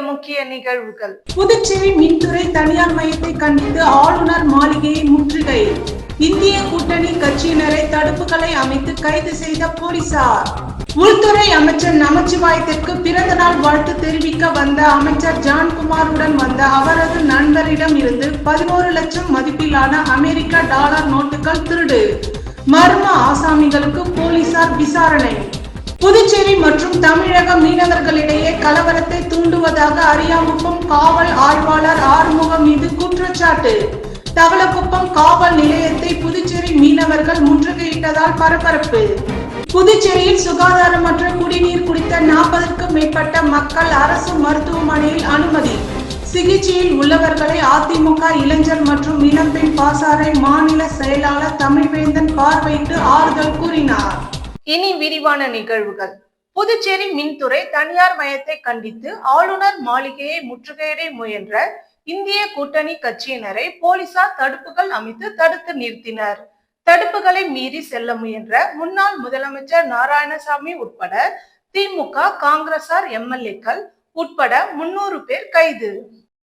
முக்கிய நிகழ்வுகள். புதுச்சேரி மின்துறை தனியார் மையத்தை கண்டித்து ஆளுநர் மாளிகையை முற்றுகை. இந்திய கூட்டணி கட்சியினரை தடுப்புகளை அமைத்து கைது செய்த போலீசார். உள்துறை அமைச்சர் நமச்சிவாயத்திற்கு பிறந்த நாள் வாழ்த்து தெரிவிக்க வந்த அமைச்சர் ஜான்குமாருடன் வந்த அவரது நண்பரிடம் இருந்து பதினோரு லட்சம் மதிப்பிலான அமெரிக்க டாலர் நோட்டுகள் திருடு. மர்ம ஆசாமிகளுக்கு போலீசார் விசாரணை. புதுச்சேரி மற்றும் தமிழக மீனவர்களிடையே கலவரத்தை தூண்டுவதாக அரியாங்குப்பம் காவல் ஆய்வாளர் ஆறுமுகம் மீது குற்றச்சாட்டு. தவளக்குப்பம் காவல் நிலையத்தை புதுச்சேரி மீனவர்கள் முற்றுகையிட்டதால் பரபரப்பு. புதுச்சேரியில் சுகாதாரமற்ற குடிநீர் குடித்த நாற்பதற்கும் மேற்பட்ட மக்கள் அரசு மருத்துவமனையில் அனுமதி. சிகிச்சையில் உள்ளவர்களை அதிமுக இளைஞர் மற்றும் இளம்பெண் பாசாரை மாநில செயலாளர் தமிழ்வேந்தன் பார்வையிட்டு ஆறுதல் கூறினார். இனி விரிவான நிகழ்வுகள். புதுச்சேரி மின்துறை தனியார் மயத்தை கண்டித்து ஆளுநர் மாளிகையை முற்றுகையிட முயன்ற இந்திய கூட்டணி கட்சியினரை போலீசார் தடுப்புகள் அமைத்து தடுத்து நிறுத்தினர். தடுப்புகளை மீறி செல்ல முயன்ற முன்னாள் முதலமைச்சர் நாராயணசாமி உட்பட திமுக காங்கிரசார் எம்எல்ஏக்கள் உட்பட முன்னூறு பேர் கைது.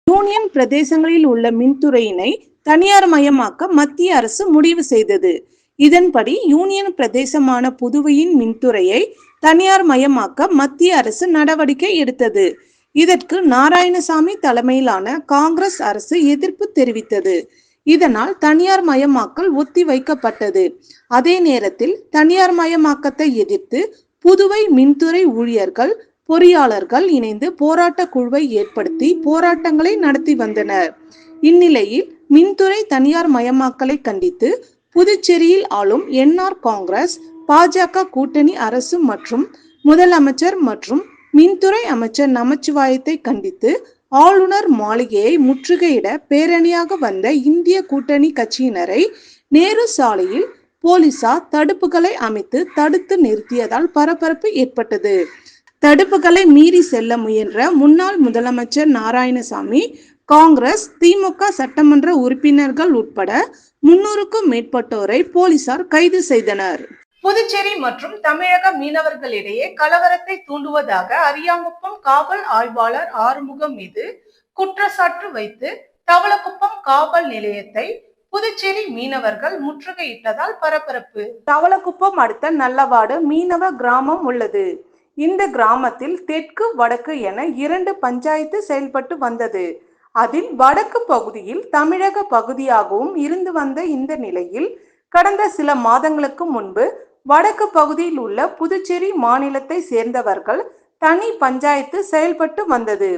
யூனியன் பிரதேசங்களில் உள்ள மின்துறையினை தனியார் மயமாக்க மத்திய அரசு முடிவு செய்தது. இதன்படி யூனியன் பிரதேசமான புதுவையின் மின்துறையை தனியார் மயமாக்க மத்திய அரசு நடவடிக்கை எடுத்தது. இதற்கு நாராயணசாமி தலைமையிலான காங்கிரஸ் அரசு எதிர்ப்பு தெரிவித்தது. இதனால் தனியார் மயமாக்கல் ஒத்தி வைக்கப்பட்டது. அதே நேரத்தில் தனியார் மயமாக்கத்தை எதிர்த்து புதுவை மின்துறை ஊழியர்கள் பொறியாளர்கள் இணைந்து போராட்ட குழுவை ஏற்படுத்தி போராட்டங்களை நடத்தி வந்தனர். இந்நிலையில் மின்துறை தனியார் மயமாக்கலை கண்டித்து புதுச்சேரியில் ஆளும் என்ஆர் காங்கிரஸ் பாஜக கூட்டணி அரசு மற்றும் முதலமைச்சர் மற்றும் மின்துறை அமைச்சர் நமச்சிவாயத்தை கண்டித்து ஆளுநர் மாளிகையை முற்றுகையிட பேரணியாக வந்த இந்திய கூட்டணி கட்சியினரை நேரு சாலையில் போலீசார் தடுப்புகளை அமைத்து தடுத்து நிறுத்தியதால் பரபரப்பு ஏற்பட்டது. தடுப்புகளை மீறி செல்ல முயன்ற முன்னாள் முதலமைச்சர் நாராயணசாமி காங்கிரஸ் திமுக சட்டமன்ற உறுப்பினர்கள் உட்பட முன்னூறுக்கும் மேற்பட்டோரை போலீசார் கைது செய்தனர். புதுச்சேரி மற்றும் தமிழக மீனவர்களிடையே கலவரத்தை தூண்டுவதாக அரியாங்குப்பம் காவல் ஆய்வாளர் ஆறுமுகம் மீது குற்றச்சாட்டு வைத்து தவளக்குப்பம் காவல் நிலையத்தை புதுச்சேரி மீனவர்கள் முற்றுகையிட்டதால் பரபரப்பு. தவளக்குப்பம் அடுத்த நல்லவாடு மீனவ கிராமம் உள்ளது. இந்த கிராமத்தில் தெற்கு வடக்கு என இரண்டு பஞ்சாயத்து செயல்பட்டு வந்தது. அதில் வடக்கு பகுதியில் தமிழக பகுதியாகவும் இருந்து வந்த இந்த நிலையில் கடந்த சில மாதங்களுக்கு முன்பு வடக்கு பகுதியில் உள்ள புதுச்சேரி மாநிலத்தை சேர்ந்தவர்கள் தனி பஞ்சாயத்து செயல்பட்டு வந்தது.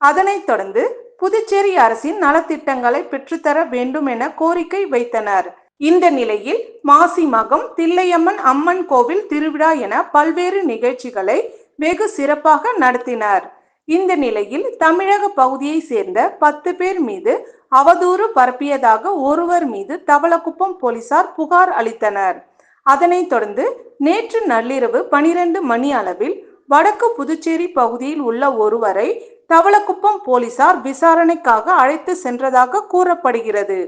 அதனைத் தொடர்ந்து புதுச்சேரி அரசின் நலத்திட்டங்களை பெற்றுத்தர வேண்டும் என கோரிக்கை வைத்தனர். இந்த நிலையில் மாசி மகம் தில்லையம்மன் அம்மன் கோவில் திருவிழா என பல்வேறு நிகழ்ச்சிகளை வெகு சிறப்பாக நடத்தினர். இந்த நிலையில் தமிழக பகுதியை சேர்ந்த பத்து பேர் மீது அவதூறு பரப்பியதாக ஒருவர் மீது தவளக்குப்பம் போலீசார் புகார் அளித்தனர். அதனைத் தொடர்ந்து நேற்று நள்ளிரவு பனிரெண்டு மணி அளவில் வடக்கு புதுச்சேரி பகுதியில் உள்ள ஒருவரை தவளக்குப்பம் போலீசார் விசாரணைக்காக அழைத்து சென்றதாக கூறப்படுகிறது.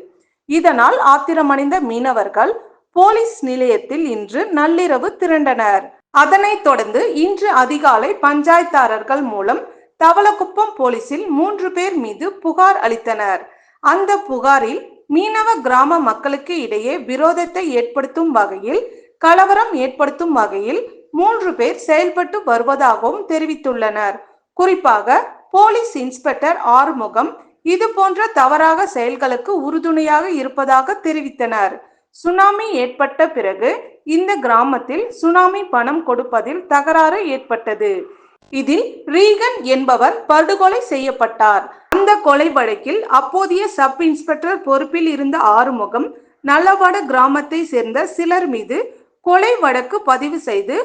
இதனால் ஆத்திரமடைந்த மீனவர்கள் போலீஸ் நிலையத்தில் இன்று நள்ளிரவு திரண்டனர். அதனைத் தொடர்ந்து இன்று அதிகாலை பஞ்சாயத்தாரர்கள் மூலம் தவளக்குப்பம் போலீசில் மூன்று பேர் மீது புகார் அளித்தனர். அந்த புகாரில் மீனவ கிராம மக்களுக்கு இடையே விரோதத்தை ஏற்படுத்தும் வகையில் கலவரம் ஏற்படுத்தும் வகையில் மூன்று பேர் செயல்பட்டு வருவதாகவும் தெரிவித்துள்ளனர். குறிப்பாக போலீஸ் இன்ஸ்பெக்டர் ஆறுமுகம் இது போன்ற தவறாக செயல்களுக்கு உறுதுணையாக இருப்பதாக தெரிவித்தனர். சுனாமி ஏற்பட்ட பிறகு இந்த கிராமத்தில் சுனாமி பணம் கொடுப்பதில் தகராறு ஏற்பட்டது. இதில் ரீகன் என்பவர் படுகொலை செய்யப்பட்டார். அந்த கொலை வழக்கில் அப்போதைய சப் இன்ஸ்பெக்டர் பொறுப்பில் இருந்த ஆறுமுகம் நல்லவாட கிராமத்தை சேர்ந்த சிலர் மீது கொலை வழக்கு பதிவு செய்து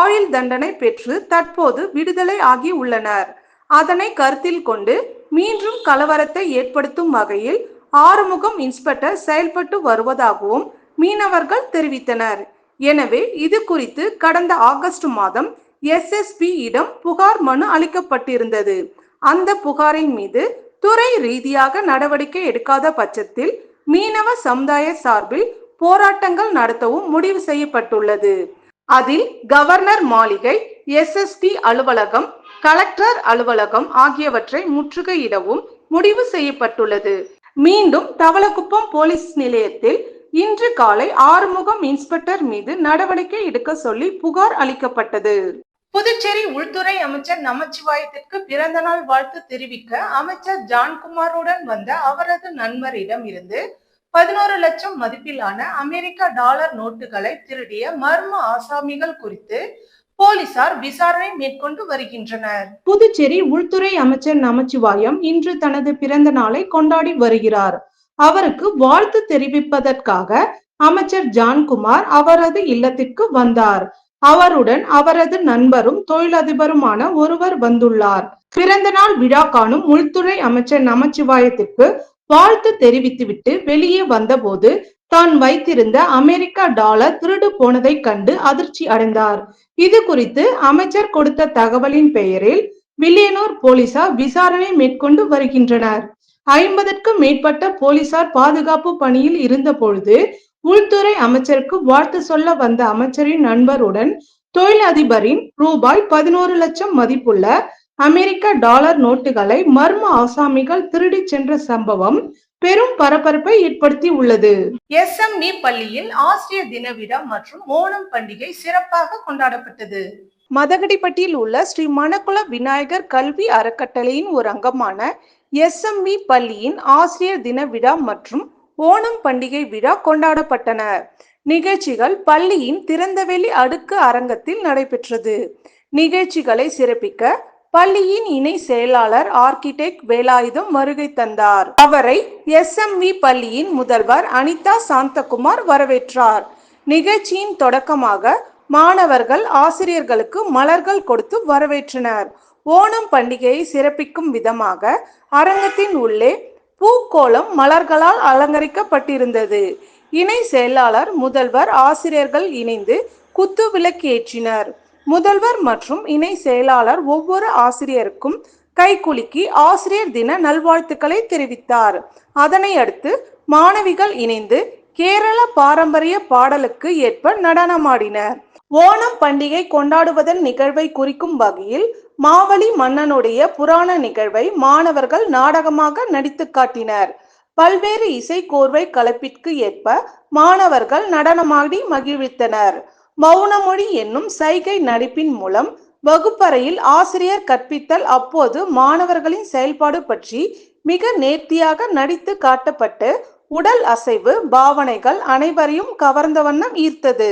ஆயுள் தண்டனை பெற்று தற்போது விடுதலை ஆகி உள்ளனர். அதனை கருத்தில் கொண்டு மீண்டும் கலவரத்தை ஏற்படுத்தும் வகையில் ஆறுமுகம் இன்ஸ்பெக்டர் செயல்பட்டு வருவதாகவும் மீனவர்கள் தெரிவித்தனர். எனவே இது குறித்து கடந்த ஆகஸ்ட் மாதம் எஸ்எஸ்பியிடம் புகார் மனு அளிக்கப்பட்டிருந்தது. அந்த புகாரின் மீது துறை ரீதியாக நடவடிக்கை எடுக்காத பட்சத்தில் மீனவ சமுதாய சார்பில் போராட்டங்கள் நடத்தவும் முடிவு செய்யப்பட்டுள்ளது. அதில் கவர்னர் மாளிகை எஸ்எஸ்பி அலுவலகம் கலெக்டர் அலுவலகம் ஆகியவற்றை முற்றுகையிடவும் முடிவு செய்யப்பட்டுள்ளது. மீண்டும் தவளக்குப்பம் போலீஸ் நிலையத்தில் இன்று காலை ஆறுமுகம் இன்ஸ்பெக்டர் மீது நடவடிக்கை எடுக்க சொல்லி புகார் அளிக்கப்பட்டது. புதுச்சேரி உள்துறை அமைச்சர் நமச்சிவாயத்திற்கு பிறந்த நாள் வாழ்த்து தெரிவிக்க அமைச்சர் ஜான்குமாருடன் வந்த அவரது நண்பரிடம் இருந்து பதினோரு லட்சம் மதிப்பிலான அமெரிக்க டாலர் நோட்டுகளை திருடிய மர்ம ஆசாமிகள் குறித்து போலீசார் விசாரணை மேற்கொண்டு வருகின்றனர். புதுச்சேரி உள்துறை அமைச்சர் நமச்சிவாயம் இன்று தனது பிறந்த நாளை கொண்டாடி வருகிறார். அவருக்கு வாழ்த்து தெரிவிப்பதற்காக அமைச்சர் ஜான்குமார் அவரது இல்லத்திற்கு வந்தார். அவருடன் அவரது நண்பரும் தொழிலதிபருமான ஒருவர் வந்துள்ளார். பிறந்த நாள் விழா காணும் உள்துறை அமைச்சர் நமச்சிவாயத்திற்கு வாழ்த்து தெரிவித்துவிட்டு வெளியே வந்தபோது தான் வைத்திருந்த அமெரிக்கா டாலர் திருடு போனதை கண்டு அதிர்ச்சி அடைந்தார். இது குறித்து அமைச்சர் கொடுத்த தகவலின் பெயரில் வில்லியனூர் போலீசார் விசாரணை மேற்கொண்டு வருகின்றனர். ஐம்பதற்கும் மேற்பட்ட போலீசார் பாதுகாப்பு பணியில் இருந்த பொழுது உள்துறை அமைச்சருக்கு வாழ்த்து சொல்ல வந்த அமைச்சரின் நண்பருடன் தொழிலதிபரின் ரூபாய் பதினோரு லட்சம் மதிப்புள்ள அமெரிக்க டாலர் நோட்டுகளை மர்ம ஆசாமிகள் திருடி சென்ற சம்பவம் பெரும் பரபரப்பை ஏற்படுத்தி உள்ளது. எஸ்எம்இ பள்ளியில் ஆசிரியர் தின விழா மற்றும் ஓணம் பண்டிகை சிறப்பாக கொண்டாடப்பட்டது. மதகடிப்பட்டியில் உள்ள ஸ்ரீ மணக்குள விநாயகர் கல்வி அறக்கட்டளையின் ஒரு அங்கமான எஸ்எம்வி பள்ளியின் ஆசிரியர் தின விழா மற்றும் ஓணம் பண்டிகை விழா கொண்டாடப்பட்டன. நிகழ்ச்சிகள் பள்ளியின் திறந்தவெளி அடுக்கு அரங்கத்தில் நடைபெற்றது. நிகழ்ச்சிகளை சிறப்பிக்க பள்ளியின் இணை செயலாளர் ஆர்கிடெக்ட் வேலாயுதம் வருகை தந்தார். அவரை எஸ்எம்வி பள்ளியின் முதல்வர் அனிதா சாந்தகுமார் வரவேற்றார். நிகழ்ச்சியின் தொடக்கமாக மாணவர்கள் ஆசிரியர்களுக்கு மலர்கள் கொடுத்து வரவேற்றனர். ஓணம் பண்டிகையை சிறப்பிக்கும் விதமாக அரங்கத்தின் உள்ளே பூக்கோளம் மலர்களால் அலங்கரிக்கப்பட்டிருந்தது. இணை செயலாளர் முதல்வர் ஆசிரியர்கள் இணைந்து குத்து விளக்கு ஏற்றினர் முதல்வர் மற்றும் இணை செயலாளர் ஒவ்வொரு ஆசிரியருக்கும் கைகுலுக்கி ஆசிரியர் தின நல்வாழ்த்துக்களை தெரிவித்தார். அதனை அடுத்து மாணவிகள் இணைந்து கேரள பாரம்பரிய பாடலுக்கு ஏற்ப நடனமாடினர். ஓணம் பண்டிகை கொண்டாடுவதன் நிகழ்வை குறிக்கும் வகையில் மாவலி மன்னனுடைய புராண நிகழ்வை மாணவர்கள் நாடகமாக நடித்து காட்டினர். பல்வேறு இசை கோர்வை கலப்பிற்கு ஏற்ப மாணவர்கள் நடனமாடி மகிழ்வித்தனர். மௌனமொழி என்னும் சைகை நடிப்பின் மூலம் வகுப்பறையில் ஆசிரியர் கற்பித்தல் அப்போது மாணவர்களின் செயல்பாடு பற்றி மிக நேர்த்தியாக நடித்து காட்டப்பட்டு உடல் அசைவு பாவனைகள் அனைவரையும் கவர்ந்த வண்ணம் ஈர்த்தது.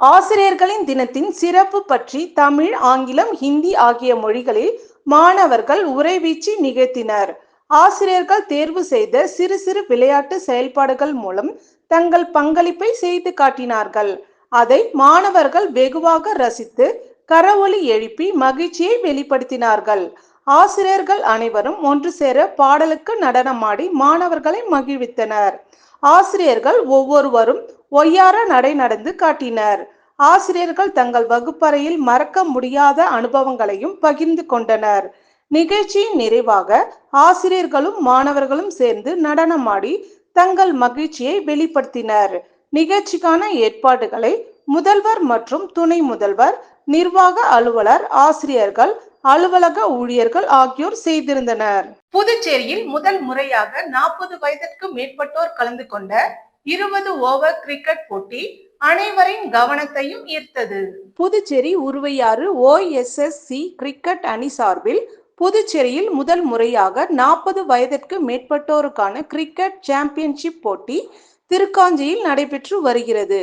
ஆசிரியர்களின் தினத்தின் சிறப்பு பற்றி தமிழ் ஆங்கிலம் ஹிந்தி ஆகிய மொழிகளில் மாணவர்கள் உரைவீச்சு நிகழ்த்தினர். ஆசிரியர்கள் தேர்வு செய்த சிறு சிறு விளையாட்டு செயல்பாடுகள் மூலம் தங்கள் பங்களிப்பை செய்து காட்டினார்கள். அதை மாணவர்கள் வெகுவாக ரசித்து கரவொலி எழுப்பி மகிழ்ச்சியை வெளிப்படுத்தினார்கள். ஆசிரியர்கள் அனைவரும் ஒன்று சேர பாடலுக்கு நடனமாடி மாணவர்களை மகிழ்வித்தனர். ஆசிரியர்கள் ஒவ்வொருவரும் ஒய்யார நடை நடந்து காட்டினர். ஆசிரியர்கள் தங்கள் வகுப்பறையில் மறக்க முடியாத அனுபவங்களையும் பகிர்ந்து கொண்டனர். நிகழ்ச்சியின் நிறைவாக ஆசிரியர்களும் மாணவர்களும் சேர்ந்து நடனமாடி தங்கள் மகிழ்ச்சியை வெளிப்படுத்தினர். நிகழ்ச்சிக்கான ஏற்பாடுகளை முதல்வர் மற்றும் துணை முதல்வர் நிர்வாக அலுவலர் ஆசிரியர்கள் அலுவலக ஊழியர்கள் ஆகியோர் செய்திருந்தனர். புதுச்சேரியில் முதல் முறையாக நாற்பது வயதிற்கு மேற்பட்டோர் கலந்து கொண்ட இருபது ஓவர் கிரிக்கெட் போட்டி அனைவரின் கவனத்தையும் ஈர்த்தது. புதுச்சேரி உருவையாறு ஓஎஸ்எஸ்சி கிரிக்கெட் அணி சார்பில் புதுச்சேரியில் முதல் முறையாக நாற்பது வயதிற்கு மேற்பட்டோருக்கான கிரிக்கெட் சாம்பியன்ஷிப் போட்டி திருக்காஞ்சியில் நடைபெற்று வருகிறது.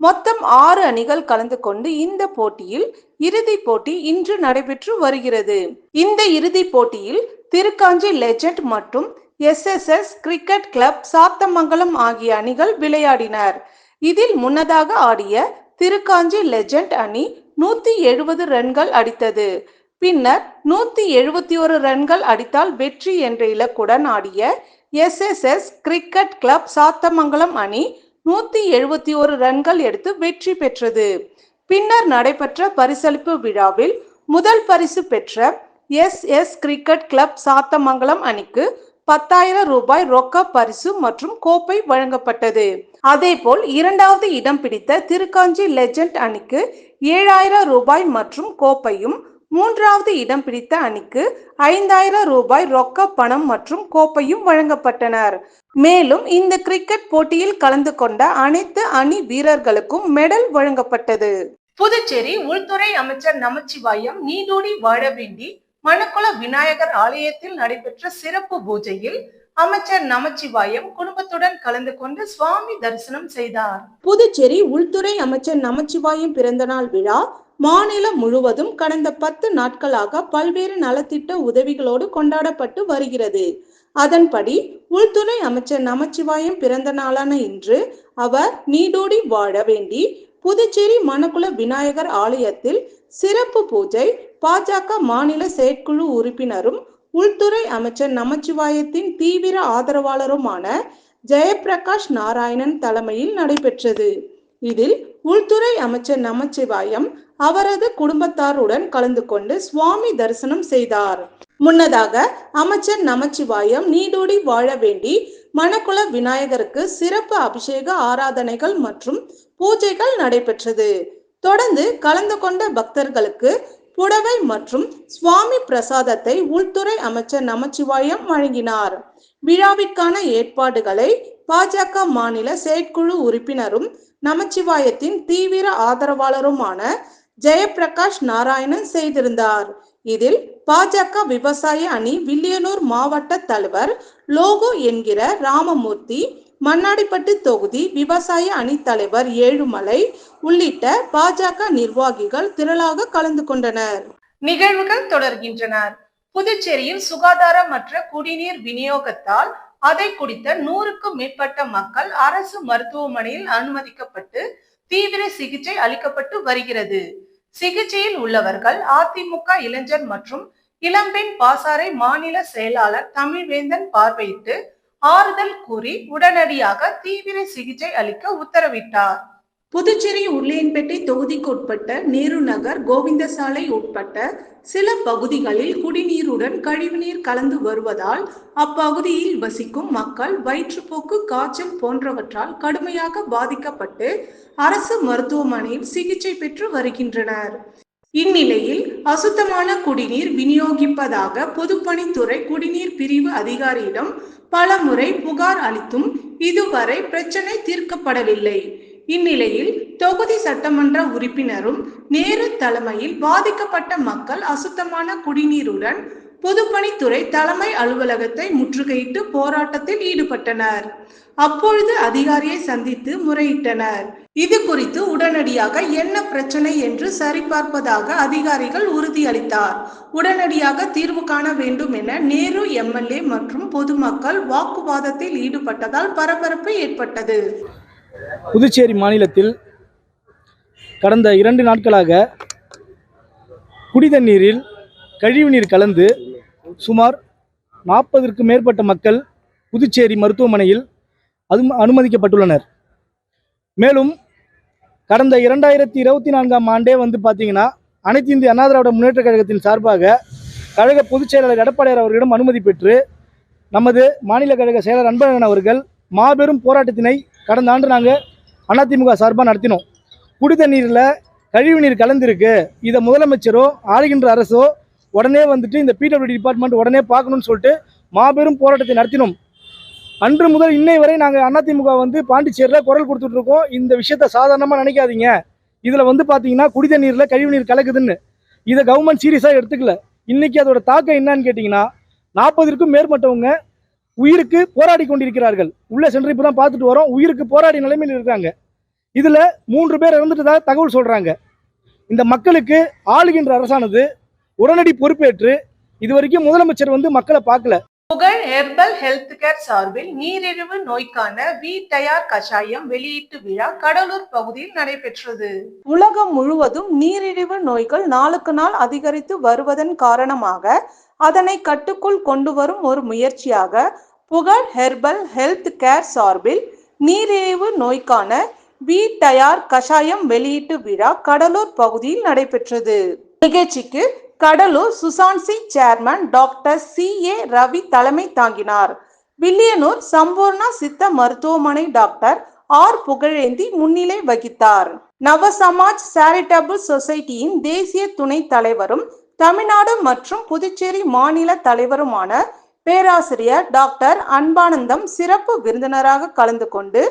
மொத்தம் ஆறு அணிகள் கலந்து கொண்டு இந்த போட்டியில் இறுதிப் போட்டி இன்று நடைபெற்று வருகிறது. இந்த இறுதிப் போட்டியில் திருக்காஞ்சி லெஜண்ட் மற்றும் எஸ்எஸ்எஸ் கிரிக்கெட் கிளப் சாத்தமங்கலம் ஆகிய அணிகள் விளையாடினர். இதில் முன்னதாக ஆடிய திருக்காஞ்சி லெஜண்ட் அணி நூத்தி எழுபது ரன்கள் அடித்தது. பின்னர் நூத்தி எழுபத்தி ஒரு ரன்கள் அடித்தால் வெற்றி என்ற இலக்குடன் ஆடிய எஸ்எஸ்எஸ் கிரிக்கெட் கிளப் சாத்தமங்கலம் அணி நூத்தி எழுபத்தி ஒரு ரன்கள் எடுத்து வெற்றி பெற்றது. பின்னர் நடைபெற்ற பரிசளிப்பு விழாவில் முதல் பரிசு பெற்ற S S cricket club Sathamangalam அணிக்கு பத்தாயிரம் ரூபாய் ரொக்க பரிசு மற்றும் கோப்பை வழங்கப்பட்டது. அதேபோல் இரண்டாவது இடம் பிடித்த திருக்காஞ்சி லெஜண்ட் அணிக்கு ஏழாயிரம் ரூபாய் மற்றும் கோப்பையும் மூன்றாவது இடம் பிடித்த அணிக்கு ஐந்தாயிரம் ரூபாய் ரொக்க பணம் மற்றும் கோப்பையும் வழங்கப்பட்டனர். மேலும் இந்த கிரிக்கெட் போட்டியில் கலந்து கொண்ட அனைத்து அணி வீரர்களுக்கும் மெடல் வழங்கப்பட்டது. புதுச்சேரி உள்துறை அமைச்சர் நமச்சிவாயம் நீடூடி வாழ வேண்டி மணக்குள விநாயகர் ஆலயத்தில் நடைபெற்ற சிறப்பு பூஜையில் அமைச்சர் நமச்சிவாயம் குடும்பத்துடன் கலந்து கொண்டு சுவாமி தரிசனம் செய்தார். புதுச்சேரி உள்துறை அமைச்சர் நமச்சிவாயம் பிறந்தநாள் விழா மாநிலம் முழுவதும் கடந்த பத்து நாட்களாக பல்வேறு நலத்திட்ட உதவிகளோடு கொண்டாடப்பட்டு வருகிறது. அதன்படி உள்துறை அமைச்சர் நமச்சிவாயம் பிறந்த நாளான இன்று அவர் நீடோடி வாழ வேண்டி புதுச்சேரி மணக்குள விநாயகர் ஆலயத்தில் சிறப்பு பூஜை பாஜக மாநில செயற்குழு உறுப்பினரும் உள்துறை அமைச்சர் நமச்சிவாயத்தின் தீவிர ஆதரவாளருமான ஜெயபிரகாஷ் நாராயணன் தலைமையில் நடைபெற்றது. இதில் உள்துறை அமைச்சர் நமச்சிவாயம் அவரது குடும்பத்தாருடன் கலந்து கொண்டு சுவாமி தரிசனம் செய்தார். முன்னதாக அமைச்சர் நமச்சிவாயம் நீடோடி வாழ வேண்டி மணக்குள விநாயகருக்கு சிறப்பு அபிஷேக ஆராதனைகள் மற்றும் பூஜைகள் நடைபெற்றது. தொடர்ந்து கலந்து கொண்ட பக்தர்களுக்கு புடவை மற்றும் சுவாமி பிரசாதத்தை உள்துறை அமைச்சர் நமச்சிவாயம் வழங்கினார். விழாவிற்கான ஏற்பாடுகளை பாஜக மாநில செயற்குழு உறுப்பினரும் நமச்சிவாயத்தின் தீவிர ஆதரவாளருமான ஜெயபிரகாஷ் நாராயணன் செய்திருந்தார். இதில் பாஜக விவசாய அணி வில்லியனூர் மாவட்ட தலைவர் லோகோ என்கிற ராமமூர்த்தி மண்ணாடிப்பட்டு தொகுதி விவசாய அணி தலைவர் ஏழுமலை உள்ளிட்ட பாஜக நிர்வாகிகள் திரளாக கலந்து கொண்டனர். நிகழ்வுகள் தொடர்கின்றனர் புதுச்சேரியில் சுகாதாரமற்ற குடிநீர் விநியோகத்தால் அதை குடித்த நூறுக்கும் மேற்பட்ட மக்கள் அரசு மருத்துவமனையில் அனுமதிக்கப்பட்டு தீவிர சிகிச்சை அளிக்கப்பட்டு வருகிறது. சிகிச்சையில் உள்ளவர்கள் அதிமுக இளைஞர் மற்றும் இளம்பெண் பாசாரை மாநில செயலாளர் தமிழ்வேந்தன் பார்வையிட்டு ஆறுதல் கூறி உடனடியாக தீவிர சிகிச்சை அளிக்க உத்தரவிட்டார். புதுச்சேரி உருளையன்பேட்டை தொகுதிக்கு உட்பட்ட நேரு நகர் கோவிந்தசாலை உட்பட்ட சில பகுதிகளில் குடிநீருடன் கழிவுநீர் கலந்து வருவதால் அப்பகுதியில் வசிக்கும் மக்கள் வயிற்றுப்போக்கு காய்ச்சல் போன்றவற்றால் கடுமையாக பாதிக்கப்பட்டு அரசு மருத்துவமனையில் சிகிச்சை பெற்று வருகின்றனர். இந்நிலையில் அசுத்தமான குடிநீர் விநியோகிப்பதாக பொதுப்பணித்துறை குடிநீர் பிரிவு அதிகாரியிடம் பலமுறை புகார் அளித்தும் இதுவரை பிரச்சனை தீர்க்கப்படவில்லை. இந்நிலையில் தொகுதி சட்டமன்ற உறுப்பினரும் நேரு தலைமையில் பாதிக்கப்பட்ட மக்கள் அசுத்தமான குடிநீருடன் பொதுப்பணித்துறை தலைமை அலுவலகத்தை முற்றுகையிட்டு போராட்டத்தில் ஈடுபட்டனர். அப்பொழுது அதிகாரியை சந்தித்து முறையிட்டனர். இது குறித்து உடனடியாக என்ன பிரச்சனை என்று சரிபார்ப்பதாக அதிகாரிகள் உறுதியளித்தார். உடனடியாக தீர்வு காண வேண்டும் என நேரு எம்எல்ஏ மற்றும் பொதுமக்கள் வாக்குவாதத்தில் ஈடுபட்டதால் பரபரப்பு ஏற்பட்டது. புதுச்சேரி மாநிலத்தில் கடந்த இரண்டு நாட்களாக குடிதண்ணீரில் கழிவுநீர் கலந்து சுமார் நாற்பதற்கு மேற்பட்ட மக்கள் புதுச்சேரி மருத்துவமனையில் அது அனுமதிக்கப்பட்டுள்ளனர். மேலும் கடந்த இரண்டாயிரத்தி இருபத்தி நான்காம் ஆண்டே வந்து பார்த்தீங்கன்னா அனைத்து இந்திய அண்ணா திராவிட முன்னேற்ற கழகத்தின் சார்பாக கழக பொதுச் செயலாளர் எடப்பாடியார் அவர்களிடம் அனுமதி பெற்று நமது மாநில கழக செயலர் அன்பழகன் அவர்கள் மாபெரும் போராட்டத்தினை கடந்த ஆண்டு நாங்கள் அதிமுக சார்பாக நடத்தினோம். குடி தண்ணீரில் கழிவுநீர் கலந்திருக்கு. இதை முதலமைச்சரோ ஆளுகின்ற அரசோ உடனே வந்துட்டு இந்த பிடபிள்யூடி டிபார்ட்மெண்ட் உடனே பார்க்கணும்னு சொல்லிட்டு மாபெரும் போராட்டத்தை நடத்தினோம். அன்று முதல் இன்னை வரை நாங்கள் அதிமுக வந்து பாண்டிச்சேரியில் குரல் கொடுத்துட்டு இருக்கோம். இந்த விஷயத்த சாதாரணமாக நினைக்காதீங்க. இதில் வந்து பார்த்தீங்கன்னா குடிதண்ணீரில் கழிவு நீர் கலக்குதுன்னு. இதை கவர்மெண்ட் சீரியஸாக எடுத்துக்கல. இன்னைக்கு அதோட தாக்கம் என்னன்னு கேட்டிங்கன்னா நாற்பதற்கும் மேற்பட்டவங்க உயிருக்கு போராடி கொண்டிருக்கிறார்கள். உள்ளே சென்று இப்போ தான் பார்த்துட்டு வரோம். உயிருக்கு போராடி நிலைமையில் இருக்காங்க. இதில் மூன்று பேர் இறந்துட்டதா தகவல் சொல்கிறாங்க இந்த மக்களுக்கு ஆளுகின்ற அரசானது உடனடி பொறுப்பேற்று இதுவரைக்கும் முதலமைச்சர் வந்து மக்களை பார்க்கல. புகழ் ஹெர்பல் ஹெல்த் கேர் சார்பில் நீரிழிவு நோய்க்கான வி தயார் கஷாயம் வெளியீட்டு விழா கடலூர் பகுதியில் நடைபெற்றது. உலகம் முழுவதும் நீரிழிவு நோய்கள் நாளுக்கு நாள் அதிகரித்து வருவதன் காரணமாக அதனை கட்டுக்குள் கொண்டு வரும் ஒரு முயற்சியாக புகழ் ஹெர்பல் ஹெல்த் கேர் சார்பில் நீரிழிவு நோய்க்கான வி டயார் கஷாயம் வெளியீட்டு விழா கடலூர் பகுதியில் நடைபெற்றது. நிகழ்ச்சிக்கு Cuddalore சுசான்சி chairman doctor C A Ravi தலைமை தாங்கினார். வில்லியனூர் சம்பூர்ணா சித்த மருத்துவமனை டாக்டர் ஆர் புகழேந்தி முன்னிலை வகித்தார். நவசமாஜ் சேரிட்டபிள் சொசைட்டியின் தேசிய துணைத் தலைவரும் தமிழ்நாடு மற்றும் புதுச்சேரி மாநில தலைவருமான பேராசிரியர் டாக்டர் அன்பானந்தம் சிறப்பு விருந்தினராக கலந்து கொண்டு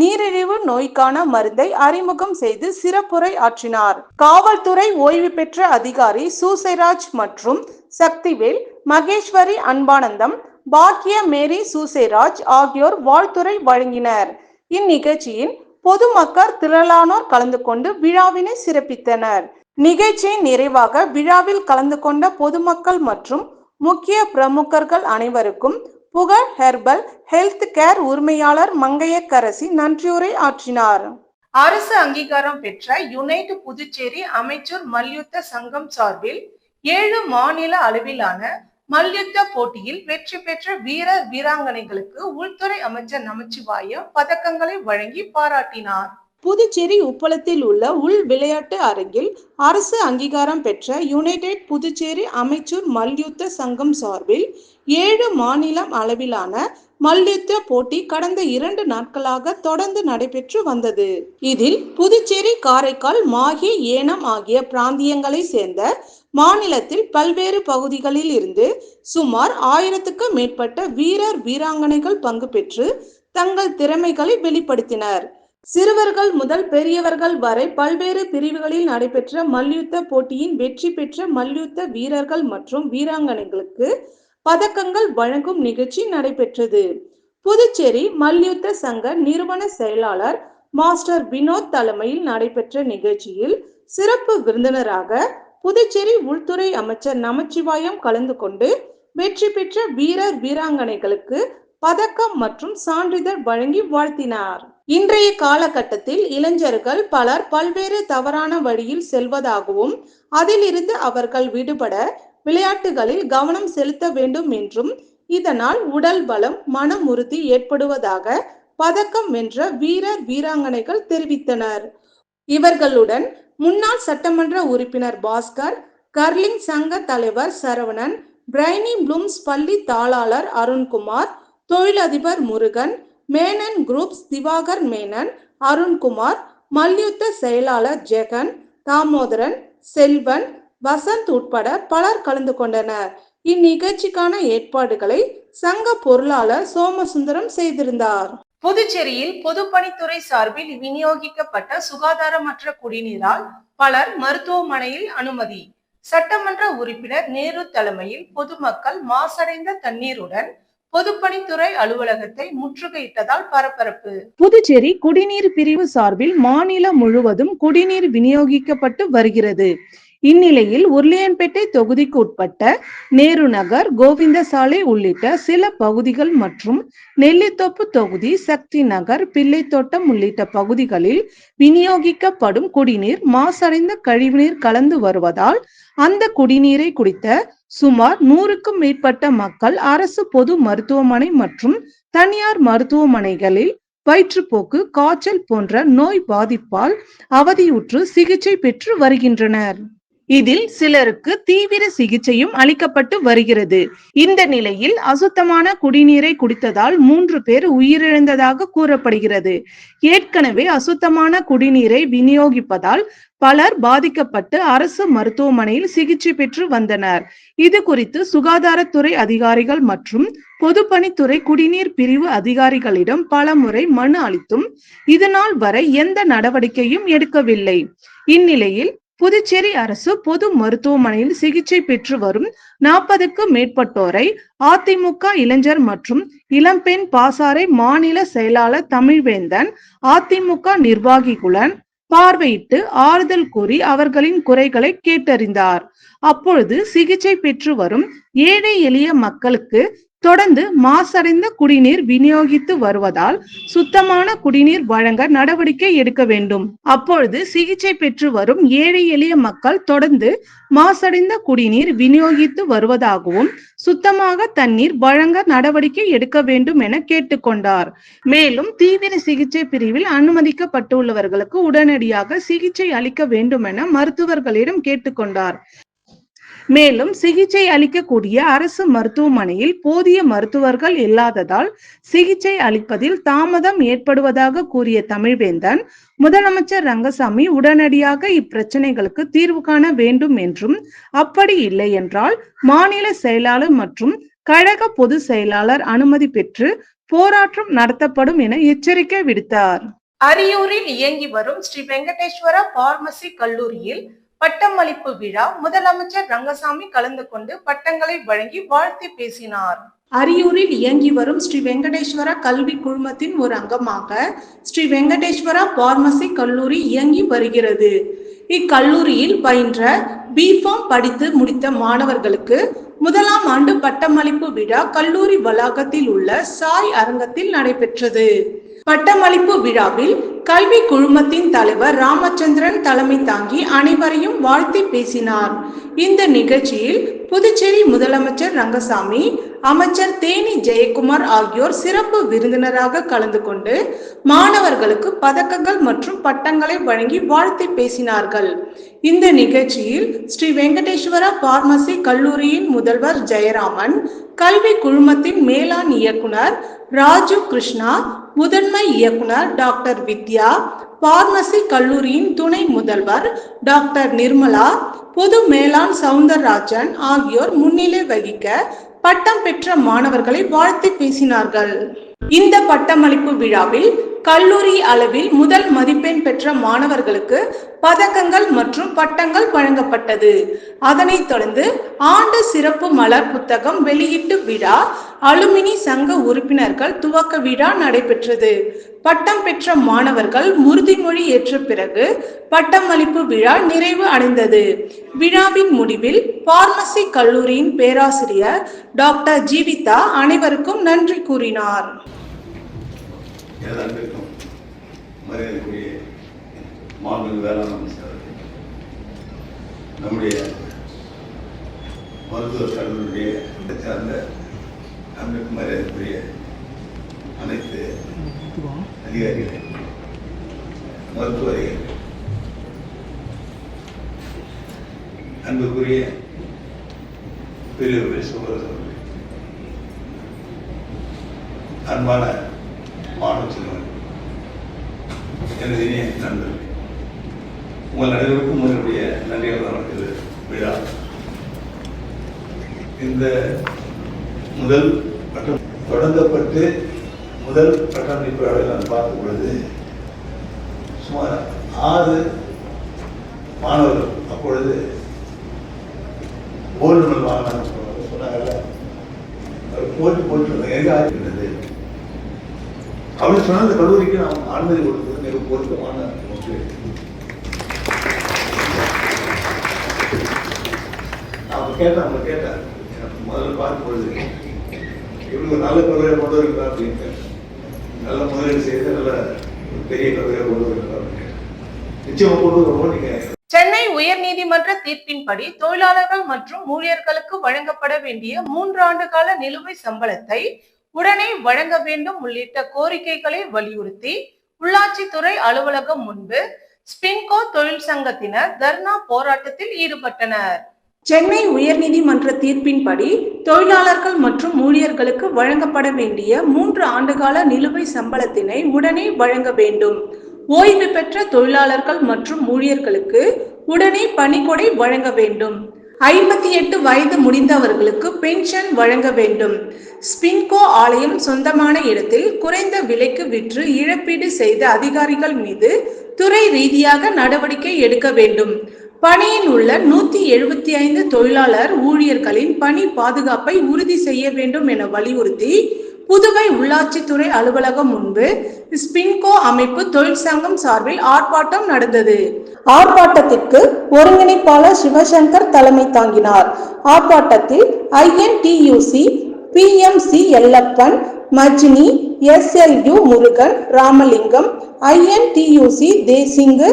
நீரிழிவு நோய்க்கான மருந்தை அறிமுகம் செய்து சிறப்புரை ஆற்றினார். காவல்துறை ஓய்வு பெற்ற அதிகாரி சூசைராஜ் மற்றும் சக்திவேல் மகேஸ்வரி அன்பானந்தம் பாக்கிய மேரி சூசைராஜ் ஆகியோர் வாழ்த்துரை வழங்கினர். இந்நிகழ்ச்சியில் பொதுமக்கள் திரளானோர் கலந்து கொண்டு விழாவினை சிறப்பித்தனர். நிகழ்ச்சியின் நிறைவாக விழாவில் கலந்து கொண்ட பொதுமக்கள் மற்றும் முக்கிய பிரமுகர்கள் அனைவருக்கும் புகழ் ஹெர்பல் ஹெல்த் கேர் உரிமையாளர் மங்கையக்கரசி நன்றியுரை ஆற்றினார். அரசு அங்கீகாரம் பெற்ற யுனைட் புதுச்சேரி அமைச்சர் மல்யுத்த சங்கம் சார்பில் ஏழு மாநில அளவிலான மல்யுத்த போட்டியில் வெற்றி பெற்ற வீரர் வீராங்கனைகளுக்கு உள்துறை அமைச்சர் நமச்சிவாயம் பதக்கங்களை வழங்கி பாராட்டினார். புதுச்சேரி உப்பளத்தில் உள்ள உள் விளையாட்டு அரங்கில் அரசு அங்கீகாரம் பெற்ற யுனைடெட் புதுச்சேரி அமைச்சூர் மல்யுத்த சங்கம் சார்பில் ஏழு மாநிலம் அளவிலான மல்யுத்த போட்டி கடந்த இரண்டு நாட்களாக தொடர்ந்து நடைபெற்று வந்தது. இதில் புதுச்சேரி காரைக்கால் மாஹே ஏனம் ஆகிய பிராந்தியங்களை சேர்ந்த மாநிலத்தில் பல்வேறு பகுதிகளில் இருந்து சுமார் ஆயிரத்துக்கும் மேற்பட்ட வீரர் வீராங்கனைகள் பங்கு பெற்று தங்கள் திறமைகளை வெளிப்படுத்தினர். சிறுவர்கள் முதல் பெரியவர்கள் வரை பல்வேறு பிரிவுகளில் நடைபெற்ற மல்யுத்த போட்டியின் வெற்றி பெற்ற மல்யுத்த வீரர்கள் மற்றும் வீராங்கனைகளுக்கு பதக்கங்கள் வழங்கும் நிகழ்ச்சி நடைபெற்றது. புதுச்சேரி மல்யுத்த சங்க நிறுவன செயலாளர் மாஸ்டர் வினோத் தலைமையில் நடைபெற்ற நிகழ்ச்சியில் சிறப்பு விருந்தினராக புதுச்சேரி உள்துறை அமைச்சர் நமச்சிவாயம் கலந்து கொண்டு வெற்றி பெற்ற வீரர் வீராங்கனைகளுக்கு பதக்கம் மற்றும் சான்றிதழ் வழங்கி வாழ்த்தினார். இன்றைய காலகட்டத்தில் இளைஞர்கள் பலர் பல்வேறு தவறான வழியில் செல்வதாகவும் அதிலிருந்து அவர்கள் விடுபட விளையாட்டுகளில் கவனம் செலுத்த வேண்டும் என்றும் இதனால் உடல் பலம் மன உறுதி ஏற்படுவதாக பதக்கம் வென்ற வீரர் வீராங்கனைகள் தெரிவித்தனர். இவர்களுடன் முன்னாள் சட்டமன்ற உறுப்பினர் பாஸ்கர் கர்லிங் சங்க தலைவர் சரவணன் பிரைனி ப்ளூம்ஸ் பள்ளி தாளாளர் அருண்குமார் தொழிலதிபர் முருகன் மேனன் குரூப்ஸ் திவாகர் மேனன் அருண்குமார் மல்யுத்த செயலாளர் ஜெகன் தாமோதரன் செல்வன் வசந்த் உட்பட பலர் கலந்து கொண்டனர். இந்நிகழ்ச்சிக்கான ஏற்பாடுகளை சங்க பொருளாளர் சோமசுந்தரம் செய்திருந்தார். புதுச்சேரியில் பொதுப்பணித்துறை சார்பில் விநியோகிக்கப்பட்ட சுகாதாரமற்ற குடிநீரால் பலர் மருத்துவமனையில் அனுமதி. சட்டமன்ற உறுப்பினர் நேரு தலைமையில் பொதுமக்கள் மாசடைந்த தண்ணீருடன் பொதுப்பணித்துறை அலுவலகத்தை முற்றுகையிட்டதால் பரபரப்பு. புதுச்சேரி குடிநீர் பிரிவு சார்பில் மாநிலம் முழுவதும் குடிநீர் விநியோகிக்கப்பட்டு வருகிறது. இந்நிலையில் உருளையன்பேட்டை தொகுதிக்கு உட்பட்ட நேரு நகர் கோவிந்த சாலை உள்ளிட்ட சில பகுதிகள் மற்றும் நெல்லித்தோப்பு தொகுதி சக்தி நகர் பிள்ளைத்தோட்டம் உள்ளிட்ட பகுதிகளில் விநியோகிக்கப்படும் குடிநீர் மாசடைந்த கழிவுநீர் கலந்து வருவதால் அந்த குடிநீரை குடித்த சுமார் நூறுக்கும் மேற்பட்ட மக்கள் அரசு பொது மருத்துவமனை மற்றும் தனியார் மருத்துவமனைகளில் வயிற்றுப்போக்கு காய்ச்சல் போன்ற நோய் பாதிப்பால் அவதியுற்று சிகிச்சை பெற்று வருகின்றனர். இதில் சிலருக்கு தீவிர சிகிச்சையும் அளிக்கப்பட்டு வருகிறது. இந்த நிலையில் அசுத்தமான குடிநீரை குடித்ததால் மூன்று பேர் உயிரிழந்ததாக கூறப்படுகிறது. ஏற்கனவே அசுத்தமான குடிநீரை விநியோகிப்பதால் பலர் பாதிக்கப்பட்டு அரசு மருத்துவமனையில் சிகிச்சை பெற்று வந்தனர். இது குறித்து சுகாதாரத்துறை அதிகாரிகள் மற்றும் பொதுப்பணித்துறை குடிநீர் பிரிவு அதிகாரிகளிடம் பலமுறை மனு அளித்தும் இதுநாள் வரை எந்த நடவடிக்கையும் எடுக்கவில்லை. இந்நிலையில் புதுச்சேரி அரசு பொது மருத்துவமனையில் சிகிச்சை பெற்று வரும் நாற்பதுக்கு மேற்பட்டோரை அதிமுக இளைஞர் மற்றும் இளம்பெண் பாசாரை மாநில செயலாளர் தமிழ்வேந்தன் அதிமுக நிர்வாகிகளுடன் பார்வையிட்டு ஆறுதல் கூறி அவர்களின் குறைகளை கேட்டறிந்தார். அப்பொழுது சிகிச்சை பெற்று வரும் ஏழை எளிய மக்களுக்கு தொடர்ந்து மாசடைந்த குடிநீர் விநியோகித்து வருவதால் சுத்தமான குடிநீர் வழங்க நடவடிக்கை எடுக்க வேண்டும். அப்பொழுது சிகிச்சை பெற்று வரும் ஏழை எளிய மக்கள் தொடர்ந்து மாசடைந்த குடிநீர் விநியோகித்து வருவதாகவும் சுத்தமாக தண்ணீர் வழங்க நடவடிக்கை எடுக்க வேண்டும் என கேட்டுக்கொண்டார். மேலும் தீவிர சிகிச்சை பிரிவில் அனுமதிக்கப்பட்டுள்ளவர்களுக்கு உடனடியாக சிகிச்சை அளிக்க வேண்டும் என மருத்துவர்களிடம் கேட்டுக்கொண்டார். மேலும் சிகிச்சை அளிக்கக்கூடிய அரசு மருத்துவமனையில் போதிய மருத்துவர்கள் இல்லாததால் சிகிச்சை அளிப்பதில் தாமதம் ஏற்படுவதாக கூறிய தமிழ்வேந்தன் முதலமைச்சர் ரங்கசாமி உடனடியாக இப்பிரச்சனைகளுக்கு தீர்வு காண வேண்டும் என்றும் அப்படி இல்லை என்றால் மாநில செயலாளர் மற்றும் கழக பொதுச் செயலாளர் அனுமதி பெற்று போராட்டம் நடத்தப்படும் என எச்சரிக்கை விடுத்தார். அரியூரில் இயங்கி வரும் ஸ்ரீ வெங்கடேஸ்வர பார்மசி கல்லூரியில் பட்டமளிப்பு விழா முதலமைச்சர் ரங்கசாமி கலந்து கொண்டு பட்டங்களை வழங்கி வாழ்த்தி பேசினார். அரியூரில் இயங்கி வரும் ஸ்ரீ வெங்கடேஸ்வர கல்வி குழுமத்தின் ஒரு அங்கமாக ஸ்ரீ வெங்கடேஸ்வரா பார்மசி கல்லூரி இயங்கி வருகிறது. இக்கல்லூரியில் பயின்ற பிஃபார்ம் படித்து முடித்த மாணவர்களுக்கு முதலாம் ஆண்டு பட்டமளிப்பு விழா கல்லூரி வளாகத்தில் உள்ள சாய் அரங்கத்தில் நடைபெற்றது. பட்டமளிப்பு விழாவில் கல்வி குழுமத்தின் தலைவர் ராமச்சந்திரன் தலைமை தாங்கி அனைவரையும் வாழ்த்தி பேசினார். இந்த நிகழ்ச்சியில் புதுச்சேரி முதலமைச்சர் ரங்கசாமி அமைச்சர் தேனி ஜெயக்குமார் ஆகியோர் சிறப்பு விருந்தினராக கலந்து கொண்டு மாணவர்களுக்கு பதக்கங்கள் மற்றும் பட்டங்களை வழங்கி வாழ்த்தி பேசினார்கள். இந்த நிகழ்ச்சியில் ஸ்ரீ வெங்கடேஸ்வரா பார்மசி கல்லூரியின் முதல்வர் ஜெயராமன் கல்வி குழுமத்தின் மேலாண் இயக்குனர் ராஜு கிருஷ்ணா முதன்மை இயக்குனர் டாக்டர் வித்யா பார்மசி கல்லூரியின் துணை முதல்வர் டாக்டர் நிர்மலா பொது மேலாண் சவுந்தரராஜன் ஆகியோர் முன்னிலை வகிக்க பட்டம் பெற்ற மாணவர்களை வாழ்த்தி பேசினார்கள். இந்த பட்டமளிப்பு விழாவில் கல்லூரி அளவில் முதல் மதிப்பெண் பெற்ற மாணவர்களுக்கு பதக்கங்கள் மற்றும் பட்டங்கள் வழங்கப்பட்டது. அதனைத் தொடர்ந்து ஆண்டு சிறப்பு மலர் புத்தகம் வெளியீட்டு விழா அலுமினி சங்க உறுப்பினர்கள் துவக்க விழா நடைபெற்றது. பட்டம் பெற்ற மாணவர்கள் உறுதிமொழி ஏற்ற பிறகு பட்டமளிப்பு விழா நிறைவு அடைந்தது. விழாவின் முடிவில் பார்மசி கல்லூரியின் பேராசிரியர் டாக்டர் ஜீவிதா அனைவருக்கும் நன்றி கூறினார். எனது அன்பிற்கும் மரியாதைக்குரிய மாண்பு வேளாண் அமைச்சர் நம்முடைய மருத்துவ கல்லூரியுடைய சார்ந்த அன்பிற்கு மரியாதைக்குரிய அனைத்து அதிகாரிகள் மருத்துவ அதிகாரிகள் அன்புக்குரிய பெரியவர்கள் சகோதரர்கள் அன்பான மாணவ செல்வன் எனது நண்பர்கள் உங்கள் அனைவருக்கும் உங்களுடைய நன்றிகள் வணங்குது விழா. இந்த முதல் பட்டம் தொடங்கப்பட்டு முதல் பட்டமளிப்பு விழாவை நான் பார்க்கும் பொழுது சுமார் ஆறு மாணவர்கள் அப்பொழுது கோல்டு மெடல் வாங்கினாங்க சொன்னாங்கல்ல அவர் போட்டு எங்க ஆகிருந்தது அப்படி சொன்ன அந்த கல்லூரிக்கு நாம் அனுமதி கொடுத்து மிக பொருத்தமான ஒன்று அவங்க கேட்டேன் அவங்க கேட்டேன் எனக்கு முதல்ல பார்க்கும் பொழுது இப்படி ஒரு நல்ல கல்லூரியை கொண்டு வருகிறா அப்படின்னு நல்ல முதலீடு செய்து நல்ல பெரிய கல்லூரியை கொண்டு வருகிறா அப்படின்னு நிச்சயமா கொண்டு வருவோம் நீங்க சென்னை உயர்நீதிமன்ற தீர்ப்பின்படி தொழிலாளர்கள் மற்றும் ஊழியர்களுக்கு வழங்கப்பட வேண்டிய மூன்று ஆண்டு கால நிலுவை சம்பளத்தை உடனே வழங்க வேண்டும் உள்ளிட்ட கோரிக்கைகளை வலியுறுத்தி உள்ளாட்சித்துறை அலுவலகம் முன்பு ஸ்பின்கோ தொழில் சங்கத்தினர் தர்ணா போராட்டத்தில் ஈடுபட்டனர். சென்னை உயர்நீதிமன்ற தீர்ப்பின்படி தொழிலாளர்கள் மற்றும் ஊழியர்களுக்கு வழங்கப்பட வேண்டிய மூன்று ஆண்டுகால நிலுவை சம்பளத்தினை உடனே வழங்க வேண்டும். ஓய்வு பெற்ற தொழிலாளர்கள் மற்றும் ஊழியர்களுக்கு உடனே பணிக்கொடை வழங்க வேண்டும். ஐம்பத்தி எட்டு வயது முடிந்தவர்களுக்கு பென்ஷன் வழங்க வேண்டும். ஸ்பின்கோ ஆலயம் சொந்தமான இடத்தில் குறைந்த விலைக்கு விற்று இழப்பீடு செய்த அதிகாரிகள் மீது துறை ரீதியாக நடவடிக்கை எடுக்க வேண்டும். பணியில் உள்ள நூத்தி எழுபத்தி ஐந்து தொழிலாளர் ஊழியர்களின் பணி பாதுகாப்பை உறுதி செய்ய வேண்டும் என வலியுறுத்தி புதுவை உள்ளாட்சித்துறை அலுவலகம் முன்பு ஸ்பின்கோ அமைப்பு தொழிற்சங்கம் சார்பில் ஆர்ப்பாட்டம் நடந்தது. ஆர்ப்பாட்டத்திற்கு ஒருங்கிணைப்பாளர் சிவசங்கர் தலைமை தாங்கினார். ஆர்ப்பாட்டத்தில் ஐஎன்டியூசி பிஎம்சி எல்லப்பன் மஜ்னி SLU Murugan Ramalingam INTUC Desingu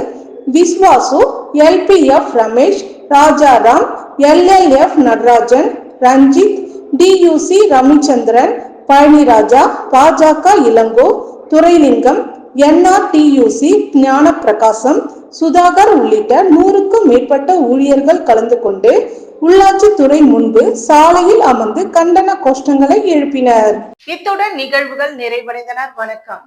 Vishvavasu LPF Ramesh Rajaram LLF Natarajan Ranjith TUC Ravichandran Palaniraja பாஜக இளங்கோ துரைலிங்கம் என்ஆர்டியூசி ஞான பிரகாசம் சுதாகர் உள்ளிட்ட நூறுக்கும் மேற்பட்ட ஊழியர்கள் கலந்து கொண்டு உள்ளாட்சித்துறை முன்பு சாலையில் அமர்ந்து கண்டன கோஷ்டங்களை எழுப்பினர். இத்துடன் நிகழ்வுகள் நிறைவடைந்தனர் வணக்கம்.